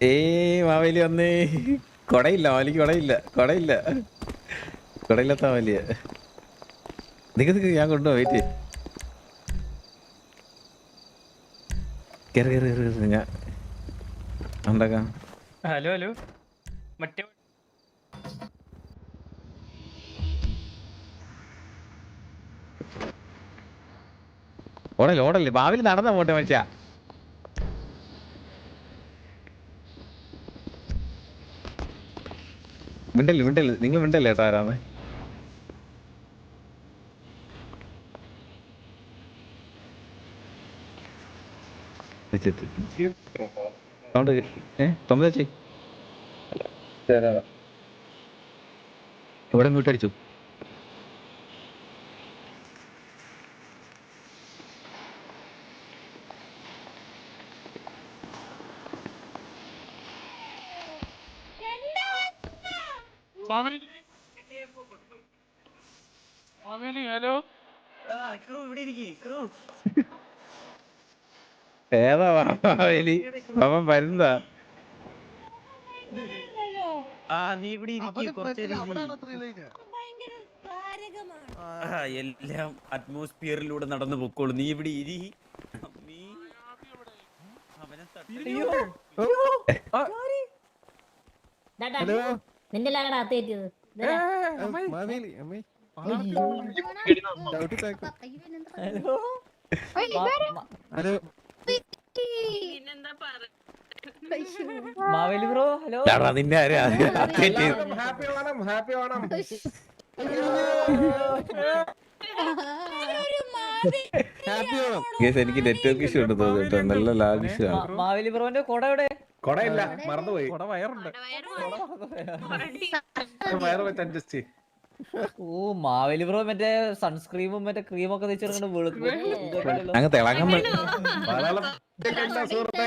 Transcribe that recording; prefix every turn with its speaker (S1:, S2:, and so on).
S1: ഏയ് മാവേലി വന്നേ. കൊടയില്ല മാവലിക്ക് കൊടയില്ല കൊടയില്ല. കൊടയില്ലാത്ത മാവലിയ. നിക്ക് നിക്ക് ഞാൻ കൊണ്ടോ വെയിറ്റ് കേറി കേറി കേറി കേറി ഞാൻ ഉണ്ടാക്കാം
S2: ഹലോ ഹലോ. മറ്റേ
S1: ഓടല്ലേ ഓടല്ലേ ഭാവിയിൽ നടന്ന പോട്ടെ മച്ചാ മിണ്ടല്ലേ മിണ്ടല്ലേ? നിങ്ങൾ മിണ്ടല്ലേ കേട്ടോ ആരാന്ന്? സൗണ്ട് ഏ തൊമ്പതച്ചി എവിടെ മ്യൂട്ടടിച്ചു
S2: ഹലോ?
S1: ഏതാ മാവേലി അവൻ വരുന്നതാ.
S3: ആ നീ ഇവിടെ ഇരിക്ക്, കുറച്ച്
S4: ഭയങ്കര താരകമാണ്
S3: ആ, എല്ലാം അറ്റ്മോസ്ഫിയറിലൂടെ നടന്നു പൊക്കോളൂ. നീ ഇവിടെ ഇരി. നീ അവനെ തട്ടി-
S4: ദാ, നിന്റെ ലാഗട അകത്ത് കയറ്റിയത്.
S2: Maveli bro hello.
S1: ചെയ്തത്?
S5: ഹാപ്പി ഓണം ഹാപ്പി ഓണം
S1: എനിക്ക് നെറ്റ്വർക്ക് ഇഷ്യൂ ഉണ്ട് തോന്നുന്നു നല്ല ലാഗ് ഇഷ്യൂ ആണ്.
S2: മാവേലി ബ്രോന്റെ കൊട എവിടെ?
S5: കൊടയില്ല മറന്നുപോയി.
S6: കൊട വയറുണ്ട്.
S5: വയറ് വെച്ച് അഡ്ജസ്റ്റ്
S2: ഓ മാവേലി ബ്രോ മറ്റേ സൺസ്ക്രീമും മറ്റേ ക്രീമൊക്കെ തേച്ചിട്ട് വെളുക്കും
S1: അങ്ങ്
S5: സുഹൃത്തേ.